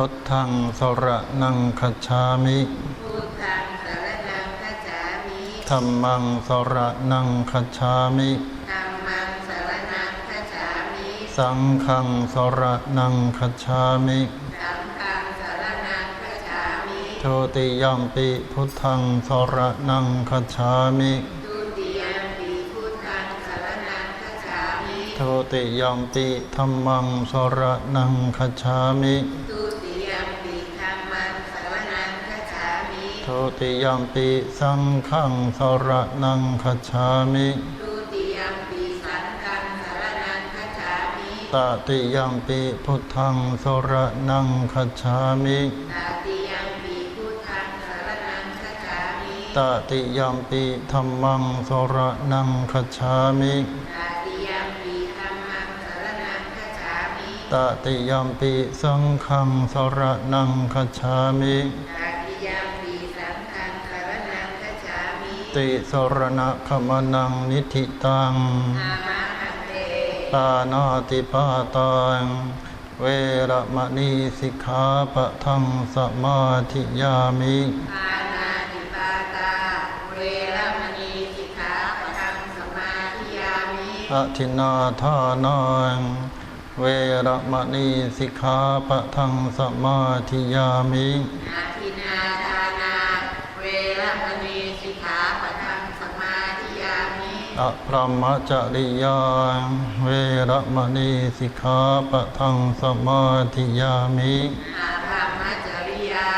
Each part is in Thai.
พุทธังสระนังคัจฉามิพุทธังสรณังคัจฉามิธัมมังสระนังคัจฉามิธัมมังสรณังคัจฉามิ สังฆังสระนังคัจฉามิสังฆังสรณังคัจฉามิโทติยัมปิพุทธังสระนังคัจฉามิทุติยมปีพุทธังสรณังคัจฉามิโทติยัมปิธัมมังสระนังคัจฉามิ ทุติยมปีธัมมังสรณังคัจฉามิ โท ติยัมปิสังฆังสระนังคัจฉามิทุติยมปีสังฆังสรณังคัจฉามิตติยัมปิพุทธังสระนังคัจฉามิตติยมปีพุทธังสรณังคัจฉามิตติยัมปิธัมมังสระนังคัจฉามิตติยมปีธัมมังสรณังคัจฉามิตติยัมปิสังฆังสระนังคัจฉามิตติยมปีสังฆังสรณังคัจฉามิ ติสรณะขมนังนิธิตังอามะหันเตปานาติปาตังเวระมณีสิกขาปะทังสมาธิยามิปานาติปาตาเวรมณีสิกขาปะทังสมาธิยามิอธินาทานังเวระมณีสิกขาปะทังสมาธิยามิ อาทินาทานา เวรมณีสิกขาปะทังสมาธิยามิ อะพรหมจริยา เวระมณีสิกขาปะทังสมาธิยามิอาภรมจริยา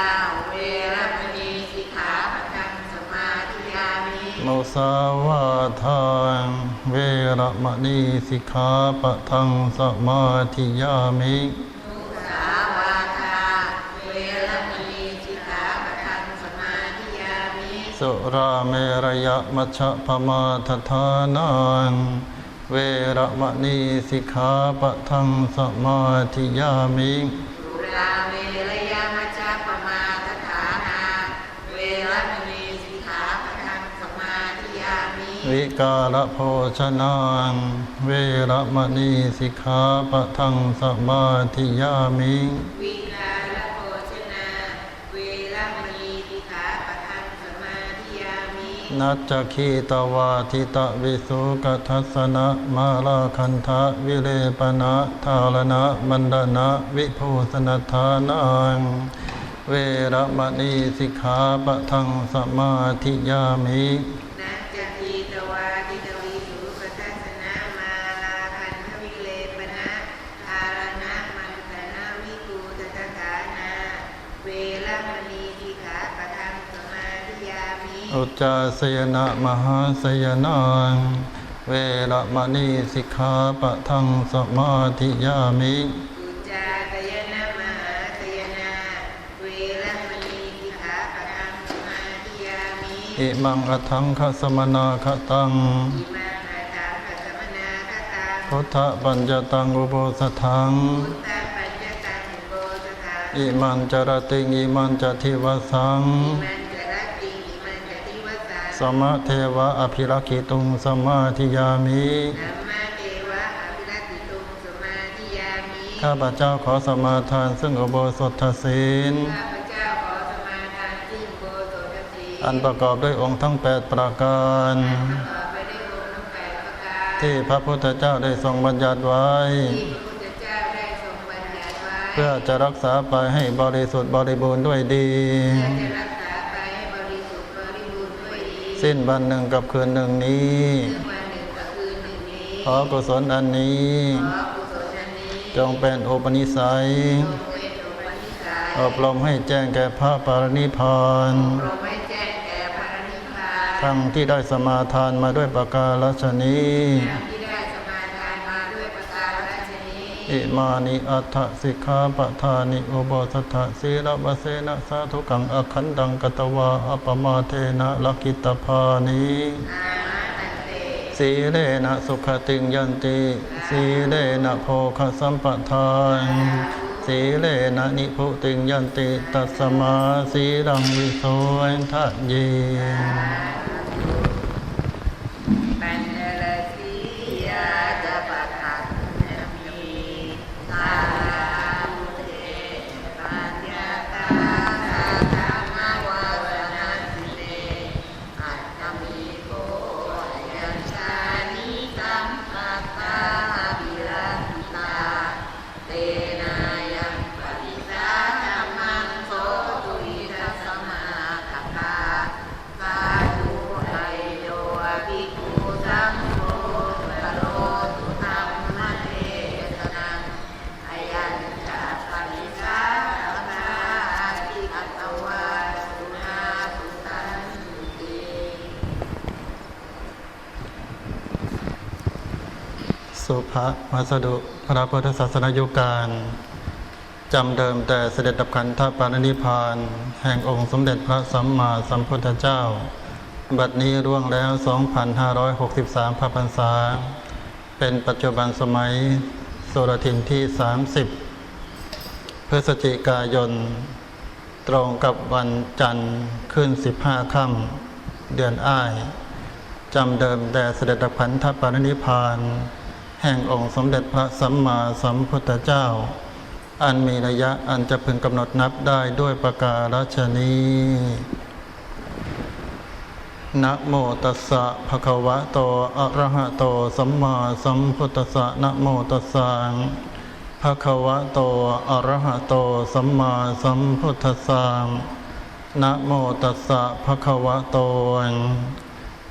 เวรมณีสิกขาปะทังสมาธิยามิมุสาวาทางเวระมณีสิกขาปะทังสมาธิยามิ มุสาวาทา เวรมณีสิกขาปะทังสมาธิยามิ สุราเมรยมัชฌะพมาทฐานังเวระมณีสิกขาปะทังสมาธิยามิสุราเมรยามัจจปมาทฐานาเวรมณีสิกขาปะทังสมาธิยามิวิกาลโภชนังเวระมณีสิกขาปะทังสมาธิยามิวิกาลโภชนา เวรมณีสิกขาปะทังสมาธิยามิ นัจคีตวาทิตวิสุกทัสนะมาลาคันทะวิเลปนะทาลนะมันดนะวิภูสนทานังเวรมณีสิกขาปะทังสมาธิยามิ นัจจทีตวาทิตวิสุปทัสนามาลาคันทวิเลปนะทารณะมันตนะวิกูตตถานา เวรมณีสิกขาปะทังสมาธิยามิ อุจจาสยนะมหาสยนังเวระมณีสิกขาปะทังสมาธิยามิอุจจาตยนะมหาตยนาเวรมณีสิกขาปะทังสมาธิยามิอิมังอทังคสมนาคตังอิมานาตังกัสมนาคตังพุทธปัญจตังอุโบสถัง พุทธปัญญตังอุโบสถาอิมันจรติงอิมันจทิวสังอิมันจรติอิมันจติว สาสมะเทวะอภิรักิตุงสมาธิยามิสัมมาเทวะอภิรัติตุงสมาธิยามิข้าพเจ้าขอสมาทานซึ่งอุโบสถศีลข้าพเจ้าขอสมาทานซึ่งโบสถศีลอันประกอบด้วยองค์ทั้งแปดประการต่อไปด้วยองค์ทั้งแปดประการที่พระพุทธเจ้าได้ทรงบัญญัติไว้ที่พระพุทธเจ้าได้ทรงบัญญัติไว้ เพื่อจะรักษาไปให้บริสุทธิ์บริบูรณ์ด้วยดี สิ้นวันหนึ่งกับคืนหนึ่งนี้ซึ่งวันหนึ่งกับคืนหนึ่งนี้ ขอกุศลอันนี้ขอกุศลอันนี้จงเป็นอุปนิสัยจงเป็นอุปนิสัย อบรมให้แจ้งแก่พระปารนิพพานโปรดให้แจ้งแก่พระนิพพานทั้งที่ได้สมาทานมาด้วยประการฉนี้ อิมานิอัฏฐสิกขาปทานิอุโบสถสีลบเสนะสาธุกังอคันดังกตวาอปมาเทนะลกิตภานิอามาตันเตสีเลนะสุขติงยันติสีเลนะโภคสัมปทานสีเลนะนิพุติงยันติตัสมาสีรังวิโสทัจเย ภาวัสดุพระพุทธศาสนายุการจำเดิมแต่เสด็จดับขันธปรินิพพาน แห่งองค์สมเด็จพระสัมมาสัมพุทธเจ้า บัดนี้ร่วงแล้ว 2,563พระพรรษา เป็นปัจจุบันสมัยสุรทินที่ 30 พฤศจิกายน ตรงกับวันจันทร์ขึ้น 15ค่ำเดือนอ้ายจำเดิมแต่เสด็จดับขันธปรินิพพาน แห่งองค์สมเด็จพระสัมมาสัมพุทธเจ้า อันมีระยะอันจะพึงกำหนดนับได้ด้วยประการฉนี้นะโมตัสสะภะคะวะโตอะระหะโตสัมมาสัมพุทธัสสะนะโมตัสสะภะคะวะโตอะระหะโตสัมมาสัมพุทธัสสะนะโมตัสสะภะคะวะโต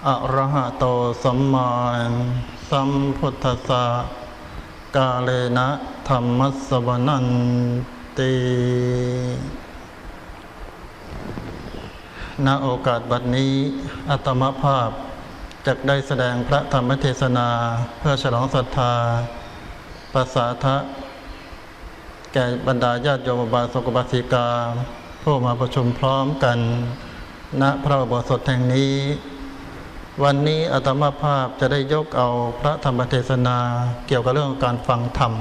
อะระหะโตสัมมาสัมพุทธัสสะกาเลนะธรรมัสวนันติณโอกาสบัดนี้อัตมภาพจะได้แสดงพระธรรมเทศนาเพื่อฉลองศรัทธาปสาทะ แก่บรรดาญาติโยมบาสกบาสิกา ผู้มาประชุมพร้อมกัน ณพระบสถแห่งนี้ วันนี้อาตมาภาพจะได้ยกเอาพระธรรมเทศนาเกี่ยวกับเรื่องการฟังธรรม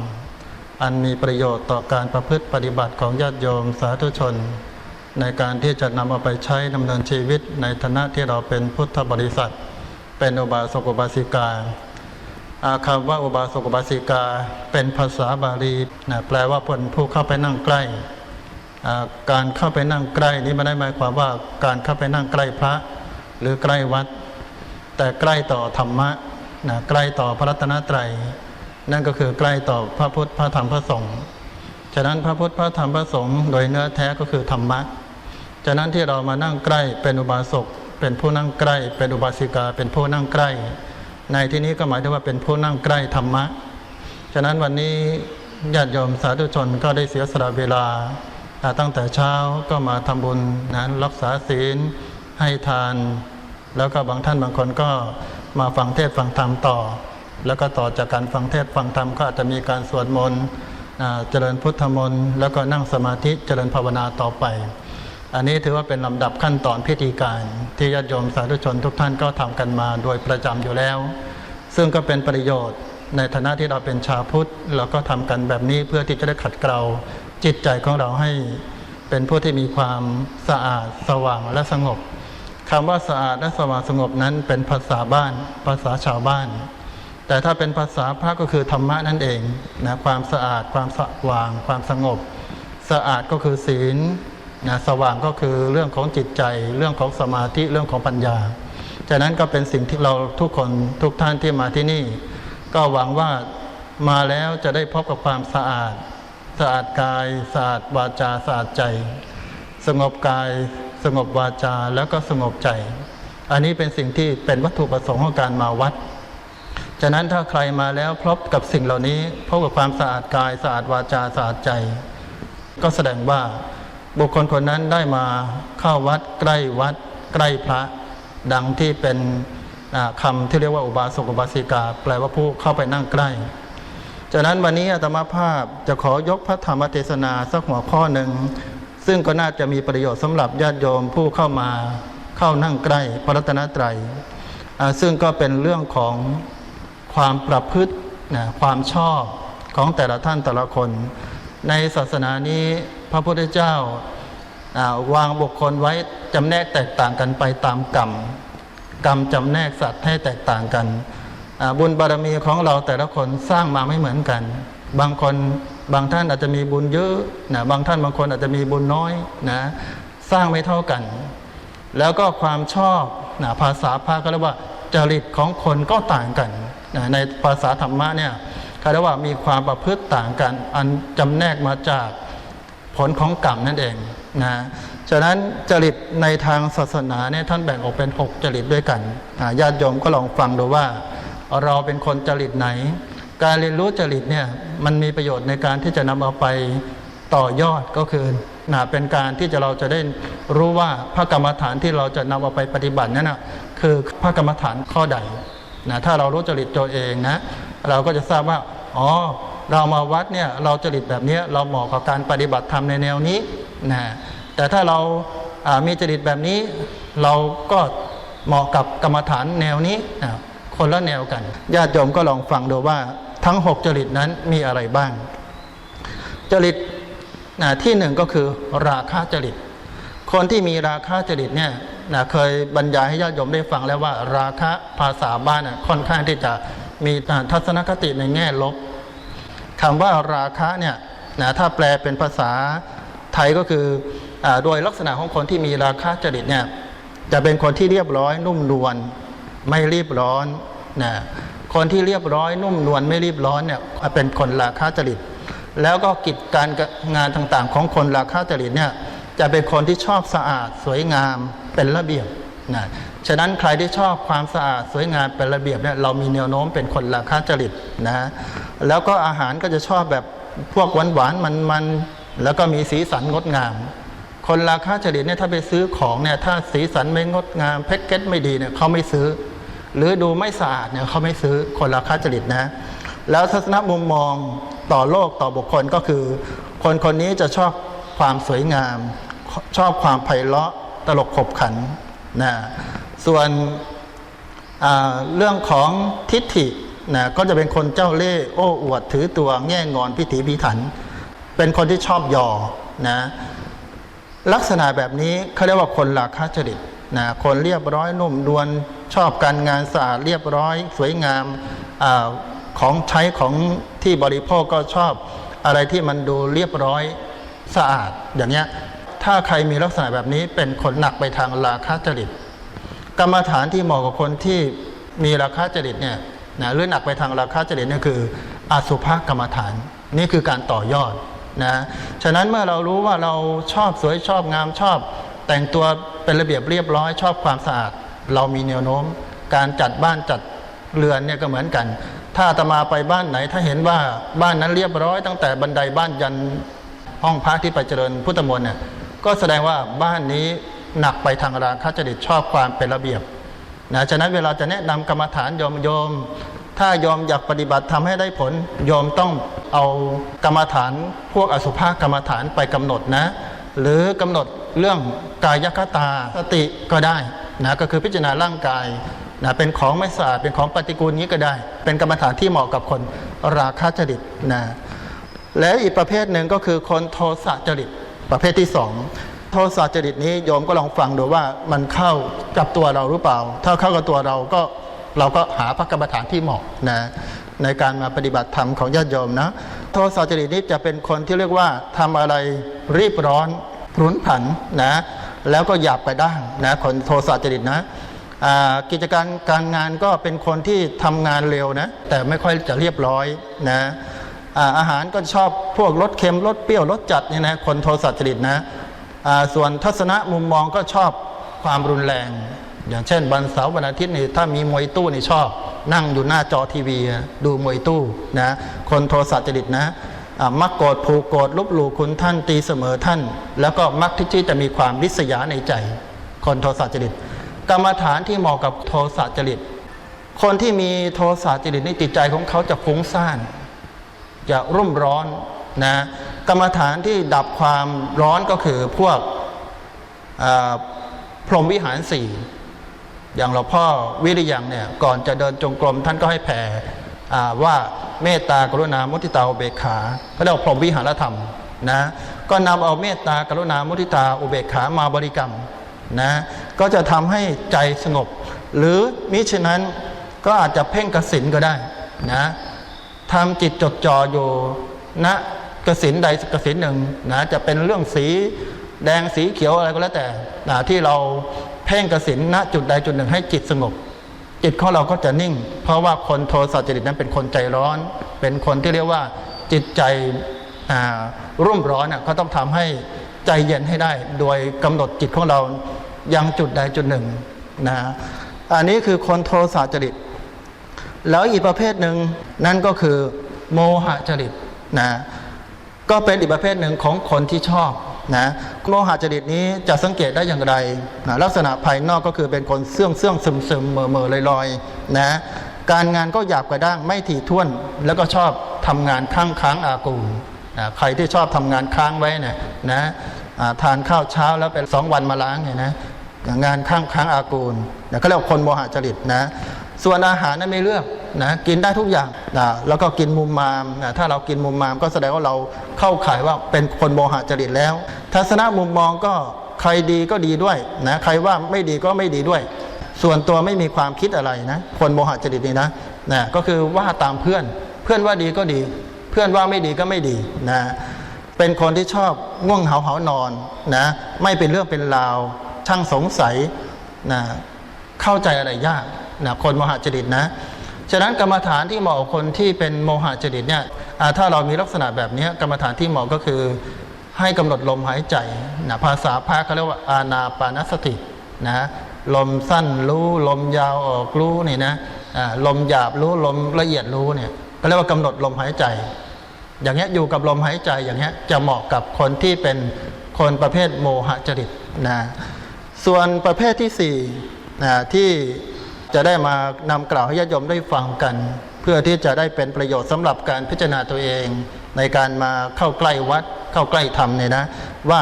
อันมีประโยชน์ต่อการประพฤติปฏิบัติของญาติโยมสาธุชน ในการที่จะนำเอาไปใช้ดำเนินชีวิตในฐานะที่เราเป็นพุทธบริษัท เป็นอุบาสกอุบาสิกา อาคำว่าอุบาสกอุบาสิกา เป็นภาษาบาลีนะแปลว่าคนผู้เข้าไปนั่งใกล้ การเข้าไปนั่งใกล้นี้ไม่ได้หมายความว่าการเข้าไปนั่งใกล้พระหรือใกล้วัด แต่ใกล้ต่อธรรมะนะใกล้ต่อพระรัตนตรัย นั่นก็คือใกล้ต่อพระพุทธพระธรรมพระสงฆ์ฉะนั้นพระพุทธพระธรรมพระสงฆ์โดยเนื้อแท้ก็คือธรรมะฉะนั้นที่เรามานั่งใกล้เป็นอุบาสกเป็นผู้นั่งใกล้ เป็นอุบาสิกา เป็นผู้นั่งใกล้ ในที่นี้ก็หมายถึงว่าเป็นผู้นั่งใกล้ธรรมะฉะนั้นวันนี้ญาติโยมสาธุชนก็ได้เสียสละเวลา ตั้งแต่เช้าก็มาทำบุญนะรักษาศีลให้ทาน แล้วก็บางท่านบางคนก็มาฟังเทศฟังธรรมต่อ แล้วก็ต่อจากการฟังเทศฟังธรรมก็อาจจะมีการสวดมนต์เจริญพุทธมนต์แล้วก็นั่งสมาธิเจริญภาวนาต่อไป อันนี้ถือว่าเป็นลำดับขั้นตอนพิธีการ ที่ญาติโยมสาธุชนทุกท่านก็ทำกันมาโดยประจำอยู่แล้ว ซึ่งก็เป็นประโยชน์ในฐานะที่เราเป็นชาวพุทธเราก็ทำกันแบบนี้เพื่อที่จะได้ขัดเกลาจิตใจของเราให้เป็นผู้ที่มีความสะอาดสว่างและสงบ คำว่าสะอาดและสว่างสงบนั้นเป็นภาษาบ้าน ภาษาชาวบ้าน แต่ถ้าเป็นภาษาพระก็คือธรรมะนั่นเองนะความสะอาด ความสว่าง ความสงบ สะอาดก็คือศีลนะสว่างก็คือเรื่องของจิตใจ เรื่องของสมาธิเรื่องของปัญญาจากนั้นก็เป็นสิ่งที่เราทุกคนทุกท่านที่มาที่นี่ ก็หวังว่ามาแล้วจะได้พบกับความสะอาด สะอาดกาย สะอาดวาจาสะอาดใจ สงบกาย สงบวาจาแล้วก็สงบใจ อันนี้เป็นสิ่งที่เป็นวัตถุประสงค์ของการมาวัด ฉะนั้นถ้าใครมาแล้วพบกับสิ่งเหล่านี้พบกับความสะอาดกายสะอาดวาจาสะอาดใจ ก็แสดงว่าบุคคลคนนั้นได้มาเข้าวัดใกล้วัด ใกล้พระ ดังที่เป็นอ่าคำที่เรียกว่าอุบาสกอุบาสิกา แปลว่าผู้เข้าไปนั่งใกล้ จากนั้นวันนี้อาตมาภาพจะขอยกพระธรรมเทศนาสักหัวข้อหนึ่ง ซึ่งก็น่าจะมีประโยชน์สำหรับญาติโยมผู้เข้ามาเข้านั่งใกล้พระรัตนตรัย ซึ่งก็เป็นเรื่องของความประพฤตินะความชอบของแต่ละท่านแต่ละคน ในศาสนานี้พระพุทธเจ้าวางบุคคลไว้จำแนกแตกต่างกันไปตามกรรม กรรมจำแนกสัตว์ให้แตกต่างกัน บุญบารมีของเราแต่ละคนสร้างมาไม่เหมือนกัน บางคน บางท่านอาจจะมีบุญเยอะนะบางท่านบางคนอาจจะมีบุญน้อยนะสร้างไม่เท่ากัน แล้วก็ความชอบนะภาษาพระก็เรียกว่าจริตของคนก็ต่างกันนะในภาษาธรรมะเนี่ยเขาเรียกว่ามีความประพฤติต่างกัน อันจำแนกมาจากผลของกรรมนั่นเองนะฉะนั้นจริตในทางศาสนาเนี่ยท่านแบ่งออกเป็น 6 จริตด้วยกันญาติโยมก็ลองฟังดูว่า เราเป็นคนจริตไหน การเรียนรู้จริตเนี่ยมันมีประโยชน์ในการที่จะนำเอาไปต่อยอดก็คือนะเป็นการที่จะเราจะได้รู้ว่าพระกรรมฐานที่เราจะนำเอาไปปฏิบัตินั้นนะคือพระกรรมฐานข้อใดนะถ้าเรารู้จริตตัวเองนะเราก็จะทราบว่าอ๋อเรามาวัดเนี่ยเราจริตแบบนี้เราเหมาะกับการปฏิบัติธรรมในแนวนี้นะแต่ถ้าเราามีจริตแบบนี้ เราก็เหมาะกับกรรมฐานแนวนี้นะคนละแนวกันญาติโยมก็ลองฟังดูว่า ทั้ง 6 จริตนั้นมีอะไรบ้าง จริตนะที่หนึ่งก็คือราคะจริต คนที่มีราคะจริตเนี่ยนะเคยบรรยายให้ญาติโยมได้ฟังแล้วว่า ราคะภาษาบ้านน่ะค่อนข้างที่จะมีทัศนคติในแง่ลบคำว่าราคะเนี่ยนะถ้าแปลเป็นภาษาไทยก็คืออโดยลักษณะของคนที่มีราคะจริตเนี่ยจะเป็นคนที่เรียบร้อยนุ่มนวลไม่รีบร้อนนะ คนที่เรียบร้อยนุ่มนวลไม่รีบร้อนเนี่ยเป็นคนราคะจริต แล้วก็กิจการงานต่างๆ ของคนราคะจริตเนี่ยจะเป็นคนที่ชอบสะอาดสวยงามเป็นระเบียบนะฉะนั้นใครที่ชอบความสะอาดสวยงามเป็นระเบียบเนี่ยเรามีแนวโน้มเป็นคนราคะจริตนะแล้วก็อาหารก็จะชอบแบบพวกหวานๆมันๆแล้วก็มีสีสันงดงาม คนราคาเฉลี่ยเนี่ยถ้าไปซื้อของเนี่ยถ้าสีสันไม่งดงามแพ็กเกจไม่ดีเนี่ยเขาไม่ซื้อ หรือดูไม่สะอาดเนี่ยเขาไม่ซื้อคนราคาจริตนะ แล้วทัศนมุมมองต่อโลกต่อบุคคลก็คือ คนคนนี้จะชอบความสวยงาม ชอบความไพเราะตลกขบขันนะส่วนเรื่องของทิฏฐินะก็จะเป็นคนเจ้าเล่ห์โอ้อวดถือตัวแง่งอนพิถีพิถัน เป็นคนที่ชอบยอนะลักษณะแบบนี้เขาเรียกว่าคนราคาจริต นะคนเรียบร้อยนุ่มนวลชอบการงานสะอาดเรียบร้อยสวยงามอของใช้ของที่บริโภคก็ชอบอะไรที่มันดูเรียบร้อยสะอาดอย่างเงี้ยถ้าใครมีลักษณะแบบนี้เป็นคนหนักไปทางราคาจริต กรรมฐานที่เหมาะกับคนที่มีราคาจริตเนี่ยนะหรือหนักไปทางราคาจริตเนี่ยคืออสุภกรรมฐาน นี่คือการต่อยอดนะฉะนั้นเมื่อเรารู้ว่าเราชอบสวยชอบงามชอบแต่งตัว เป็นระเบียบเรียบร้อยชอบความสะอาด เรามีแนวโน้ม การจัดบ้านจัดเรือนเนี่ยก็เหมือนกัน ถ้าตมาไปบ้านไหน ถ้าเห็นว่าบ้านนั้นเรียบร้อย ตั้งแต่บันไดบ้านยันห้องพักที่ไปเจริญพุทธมนต์เนี่ยก็แสดงว่าบ้านนี้หนักไปทางราคะจริตชอบความเป็นระเบียบนะฉะนั้นเวลาจะแนะนำกรรมฐานโยมโยม ถ้าโยมอยากปฏิบัติทำให้ได้ผลโยมต้องเอากรรมฐานพวกอสุภะกรรมฐานไปกำหนดนะ หรือกำหนดเรื่องกายคตาสติก็ได้นะก็คือพิจารณาร่างกายนะเป็นของไม่สะอาดเป็นของปฏิกูลนี้ก็ได้ เป็นกรรมฐานที่เหมาะกับคนราคะจริตนะและอีกประเภทหนึ่งก็คือคนโทสะจริตประเภทที่สองโทสะจริตนี้โยมก็ลองฟังดูว่ามันเข้ากับตัวเราหรือเปล่า ถ้าเข้ากับตัวเราก็เราก็หาพระกรรมฐานที่เหมาะนะ ในการมาปฏิบัติธรรมของญาติโยมนะ โทสะจริตนี้จะเป็นคนที่เรียกว่าทำอะไรรีบร้อนรุนผันนะแล้วก็หยาบไปด้านนะคนโทสะจริตนะกิจการการงานก็เป็นคนที่ทำงานเร็วนะแต่ไม่ค่อยจะเรียบร้อยนะอาหารก็ชอบพวกรสเค็มรสเปรี้ยวรสจัดนี่นะคนโทสะจริตนะส่วนทัศนะมุมมองก็ชอบความรุนแรง อย่างเช่นวันเสาร์วันอาทิตย์นี่ถ้ามีมวยตู้นี่ชอบ นั่งอยู่หน้าจอทีวี ดูมวยตู้นะคนโทสะจริตนะมักโกรธผูกโกรธลบหลู่คุณท่านตีเสมอท่าน แล้วก็มักที่จะมีความริษยาในใจ คนโทสะจริต กรรมฐานที่เหมาะกับโทสะจริต คนที่มีโทสะจริตในจิตใจของเขาจะฟุ้งซ่านจะรุ่มร้อนนะกรรมฐานที่ดับความร้อนก็คือพวกพรหมวิหารสี่ อย่างหลวงพ่อวิริยังเนี่ยก่อนจะเดินจงกรมท่านก็ให้แผ่ว่าเมตตากรุณามุทิตาอุเบกขาก็เรียกว่าพรหมวิหารธรรมนะก็นำเอาเมตตากรุณามุทิตาอุเบกขามาบริกรรมนะก็จะทำให้ใจสงบ หรือมิฉะนั้นก็อาจจะเพ่งกสินก็ได้นะทำจิตจดจ่ออยู่ณกสินใดกสินหนึ่งนะจะเป็นเรื่องสีแดงสีเขียวอะไรก็แล้วแต่นะที่เรา เพ่งกสินณจุดใดจุดหนึ่งให้จิตสงบ จิตของเราก็จะนิ่ง เพราะว่าคนโทสะจริตนั้นเป็นคนใจร้อน เป็นคนที่เรียกว่าจิตใจรุ่มร้อนอะก็ต้องทำให้ใจเย็นให้ได้ โดยกำหนดจิตของเรายังจุดใดจุดหนึ่งนะอันนี้คือคนโทสะจริต แล้วอีกประเภทหนึ่งนั่นก็คือโมหะจริตนะก็เป็นอีกประเภทหนึ่งของคนที่ชอบ นะโมหะจริตนี้จะสังเกตได้อย่างไรนะลักษณะภายนอกก็คือเป็นคนเสื่องเสื่องซึมซึมเมื่อเมอลอยลอยๆนะการงานก็หยาบกระด้างไม่ถี่ถ้วน แล้วก็ชอบทำงานค้างค้างอากูนะใครที่ชอบทำงานค้างไว้เนี่ยนะทานข้าวเช้าแล้วเป็นสองวันมาล้างเนี่ยนะงานข้างค้างอากูลนะเขาเรียกคนโมหะจริตนะ ส่วนอาหารนั้นไม่เลือกนะกินได้ทุกอย่างนะแล้วก็กินมุมมามนะถ้าเรากินมุมมามก็แสดงว่าเราเข้าข่ายว่าเป็นคนโมหะจริตแล้ว ทัศนมุมมองก็ใครดีก็ดีด้วยนะใครว่าไม่ดีก็ไม่ดีด้วย ส่วนตัวไม่มีความคิดอะไรนะคนโมหะจริตนี่นะนะก็คือว่าตามเพื่อน เพื่อนว่าดีก็ดี เพื่อนว่าไม่ดีก็ไม่ดีนะเป็นคนที่ชอบง่วงเหาเหานอนนะไม่เป็นเรื่องเป็นราวช่างสงสัยนะเข้าใจอะไรยาก นะคนโมหะจริตนะฉะนั้นกรรมฐานที่เหมาะคนที่เป็นโมหะจริตเนี่ยถ้าเรามีลักษณะแบบนี้กรรมฐานที่เหมาะก็คือให้กำหนดลมหายใจนะภาษาพระเขาเรียกว่าอานาปานสตินะลมสั้นรู้ลมยาวออกรู้นี่นะลมหยาบรู้ลมละเอียดรู้เนี่ยก็เรียกว่ากำหนดลมหายใจ อย่างเงี้ยอยู่กับลมหายใจอย่างเงี้ยจะเหมาะกับคนที่เป็นคนประเภทโมหะจริตนะส่วนประเภทที่สี่นะที่ จะได้มานำกล่าวให้ญาติโยมได้ฟังกัน เพื่อที่จะได้เป็นประโยชน์สำหรับการพิจารณาตัวเอง ในการมาเข้าใกล้วัด เข้าใกล้ธรรมเนี่ยนะ ว่า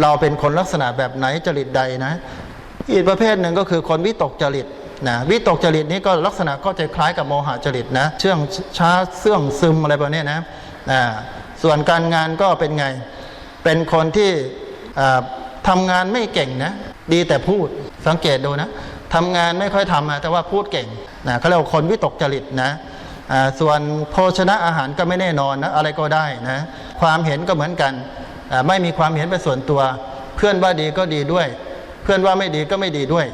เราเป็นคนลักษณะแบบไหนจริตใดนะ อีกประเภทหนึ่งก็คือคนวิตกจริตนะวิตกจริตนี้ก็ลักษณะก็จะคล้ายกับโมหะจริตนะเชื่องช้าเสื่องซึมอะไรแบบนี้นะอ่าส่วนการงานก็เป็นไงเป็นคนที่ทำงานไม่เก่งนะ ดีแต่พูดสังเกตดูนะ ทำงานไม่ค่อยทำอะแต่ว่าพูดเก่งนะเขาเรียกว่าคนวิตกจริตนะส่วนโภชนะอาหารก็ไม่แน่นอนนะอะไรก็ได้นะความเห็นก็เหมือนกัน ไม่มีความเห็นเป็นส่วนตัว เพื่อนว่าดีก็ดีด้วย เพื่อนว่าไม่ดีก็ไม่ดีด้วย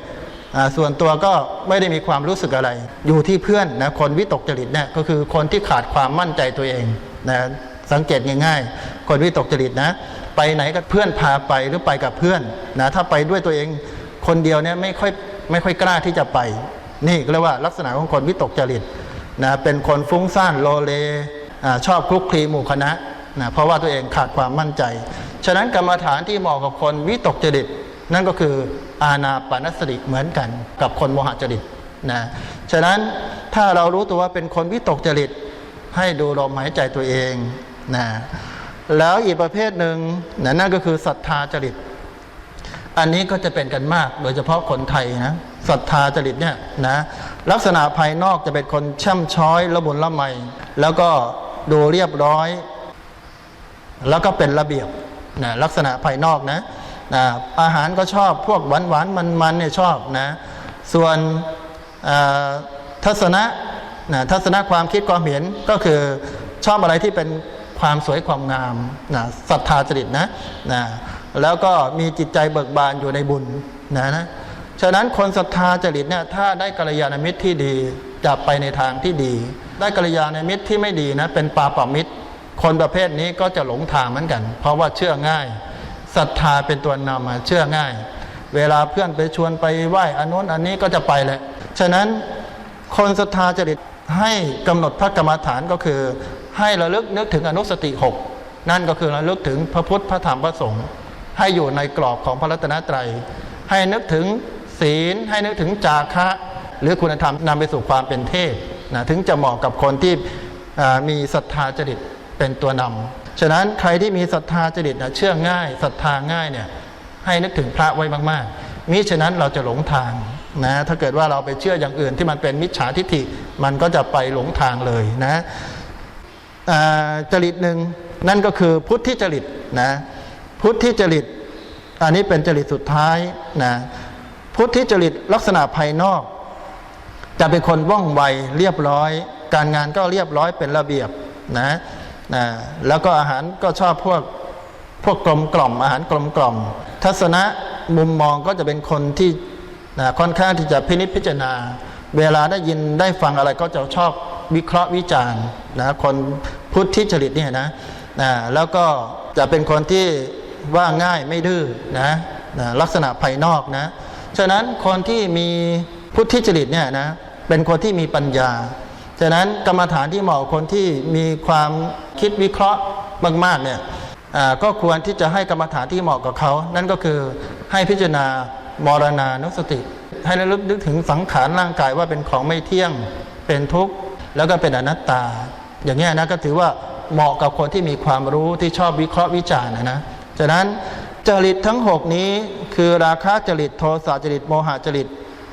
ส่วนตัวก็ไม่ได้มีความรู้สึกอะไร อยู่ที่เพื่อนนะคนวิตกจริตเนี่ยก็คือคนที่ขาดความมั่นใจตัวเองนะสังเกตง่ายๆ คนวิตกจริตนะ ไปไหนก็เพื่อนพาไปหรือไปกับเพื่อนนะถ้าไปด้วยตัวเองคนเดียวเนี่ยไม่ค่อย ไม่ค่อยกล้าที่จะไป นี่เรียกว่าลักษณะของคนวิตกจริตนะเป็นคนฟุ้งซ่านโลเลอชอบคลุกคลีหมู่คณะนะเพราะว่าตัวเองขาดความมั่นใจ ฉะนั้นกรรมฐานที่เหมาะกับคนวิตกจริต นั่นก็คืออาณาปานสติเหมือนกันกับคนโมหจริตนะฉะนั้นถ้าเรารู้ตัวว่าเป็นคนวิตกจริต ให้ดูลมหายใจตัวเองนะแล้วอีกประเภทหนึ่งนะนั่นก็คือศรัทธาจริต อันนี้ก็จะเป็นกันมาก โดยเฉพาะคนไทยนะศรัทธาจริตเนี่ยนะลักษณะภายนอกจะเป็นคนช่ำช้อยละมุนละไม แล้วก็ดูเรียบร้อย แล้วก็เป็นระเบียบนะลักษณะภายนอกนะนะอาหารก็ชอบพวกหวานหวานมันมันๆเนี่ยชอบนะส่วนทัศนะนะทัศนะความคิดความเห็นก็คือชอบอะไรที่เป็นความสวยความงามนะศรัทธาจริตนะนะ แล้วก็มีจิตใจเบิกบานอยู่ในบุญนะนะฉะนั้นคนศรัทธาจริตเนี่ยถ้าได้กัลยาณมิตรที่ดีจะไปในทางที่ดี ได้กัลยาณมิตรที่ไม่ดีนะเป็นปาปามิตร คนประเภทนี้ก็จะหลงทางเหมือนกัน เพราะว่าเชื่อง่ายศรัทธาเป็นตัวนำมาเชื่อง่าย เวลาเพื่อนไปชวนไปไหว้อันนู้นอันนี้ก็จะไปแหละฉะนั้นคนศรัทธาจริตให้กำหนดพระกรรมฐานก็คือ ให้ระลึกนึกถึงอนุสติหกนั่นก็คือระลึกถึงพระพุทธพระธรรมพระสงฆ์ ให้อยู่ในกรอบของพระรัตนตรัย ให้นึกถึงศีล ให้นึกถึงจาคะ หรือคุณธรรมนำไปสู่ความเป็นเทพนะถึงจะเหมาะกับคนที่มีศรัทธาจริตเป็นตัวนำฉะนั้นใครที่มีศรัทธาจริตนะเชื่อง่ายศรัทธาง่ายเนี่ยให้นึกถึงพระไว้มากๆมิฉะนั้นเราจะหลงทางนะถ้าเกิดว่าเราไปเชื่ออย่างอื่นที่มันเป็นมิจฉาทิฏฐิมันก็จะไปหลงทางเลยนะจริตหนึ่งนั่นก็คือพุทธิจริตนะ พุทธิจริต อันนี้เป็นจริตสุดท้ายนะพุทธิจริตลักษณะภายนอก จะเป็นคนว่องไวเรียบร้อย การงานก็เรียบร้อยเป็นระเบียบนะนะแล้วก็อาหารก็ชอบพวกพวกกลมกล่อมอาหารกลมกล่อม ทัศนะมุมมองก็จะเป็นคนที่นะค่อนข้างที่จะพินิจพิจารณา เวลาได้ยินได้ฟังอะไรก็จะชอบวิเคราะห์วิจารณ์นะคนพุทธิจริตเนี่ยนะนะแล้วก็จะเป็นคนที่ ว่าง่ายไม่ดื้อนะนะลักษณะภายนอกนะ ฉะนั้นคนที่มีพุทธิจริตเนี่ยนะเป็นคนที่มีปัญญา ฉะนั้นกรรมฐานที่เหมาะคนที่มีความคิดวิเคราะห์มากๆเนี่ยก็ควรที่จะให้กรรมฐานที่เหมาะกับเขา นั่นก็คือให้พิจารณามรณานุสติ ให้ระลึกนึกถึงสังขารร่างกายว่าเป็นของไม่เที่ยงเป็นทุกข์แล้วก็เป็นอนัตตา อย่างนี้นะก็ถือว่าเหมาะกับคนที่มีความรู้ที่ชอบวิเคราะห์วิจารณ์นะนะ ฉะนั้นจริตทั้ง 6 นี้คือราคะจริตโทสะจริตโมหะจริต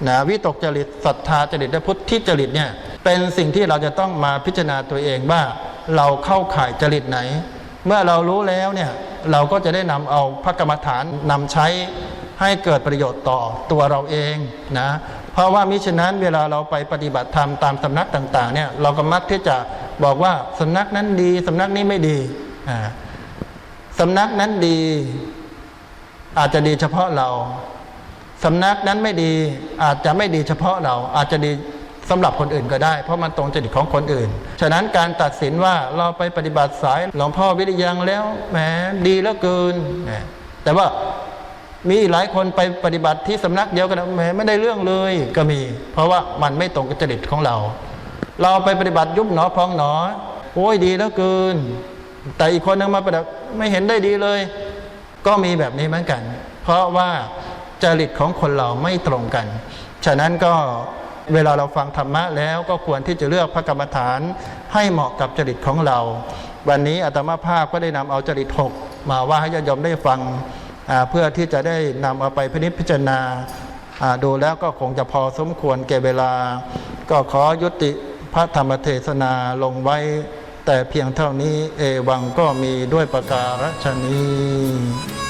นะวิตกจริตศรัทธาจริตและพุทธิจริตเนี่ยเป็นสิ่งที่เราจะต้องมาพิจารณาตัวเองว่าเราเข้าข่ายจริตไหน เมื่อเรารู้แล้วเนี่ยเราก็จะได้นำเอาพระกรรมฐานนำใช้ให้เกิดประโยชน์ต่อตัวเราเองนะเพราะว่ามิฉะนั้นเวลาเราไปปฏิบัติธรรมตามสำนักต่างๆเนี่ยเราก็มักที่จะบอกว่าสำนักนั้นดีสำนักนี้ไม่ดีอ่า สำนักนั้นดี อาจจะดีเฉพาะเราสำนักนั้นไม่ดีอาจจะไม่ดีเฉพาะเราอาจจะดีสำหรับคนอื่นก็ได้ เพราะมันตรงจริตของคนอื่น ฉะนั้นการตัดสินว่าเราไปปฏิบัติสายหลวงพ่อวิริยังแล้วแหมดีเหลือเกิน แต่ว่ามีหลายคนไปปฏิบัติที่สำนักเดียวกันแหมไม่ได้เรื่องเลยก็มี เพราะว่ามันไม่ตรงกับจริตของเรา เราไปปฏิบัติยุบหนอพองหนอ โอ้ยดีเหลือเกิน แต่อีกคนนึงมาปฏิบัติไม่เห็นได้ดีเลย ก็มีแบบนี้เหมือนกัน เพราะว่าจริตของคนเราไม่ตรงกัน ฉะนั้นก็เวลาเราฟังธรรมะแล้วก็ควรที่จะเลือกพระกรรมฐานให้เหมาะกับจริตของเรา วันนี้อาตมาภาพก็ได้นำเอาจริตหกมาว่าให้ญาติโยมได้ฟังเพื่อที่จะได้นำเอาไปพินิจพิจารณาอ่าดูแล้วก็คงจะพอสมควรแก่เวลา ก็ขอยุติพระธรรมเทศนาลงไว้ แต่เพียงเท่านี้เอวังก็มีด้วยประการฉนี้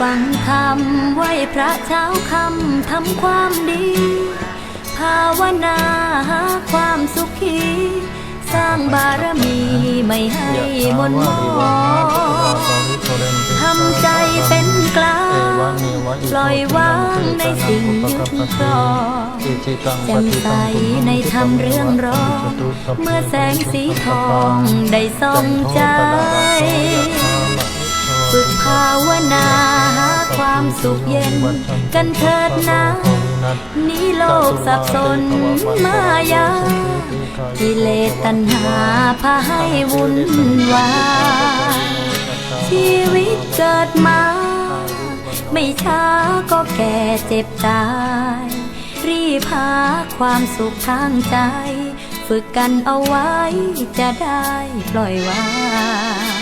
ฟังธรรมไหวพระเช้าคำทำความดี ภาวนาหาความสุขี สร้างบารมีไม่ให้มนมองทำใจเป็นกลางปล่อยวางในสิ่งยึดครองแจ่มใสในธรรมเรื่องรองเมื่อแสงสีทองได้ส่องใจ ฝึกภาวนาหาความสุขเย็น กันเถิดนะนี่โลกสับสนมายากิเลสตัณหาพาให้วุ่นวายชีวิตเกิดมา ไม่ช้าก็แก่เจ็บตาย รีบหาความสุขทางใจ ฝึกกันเอาไว้จะได้ปล่อยวาง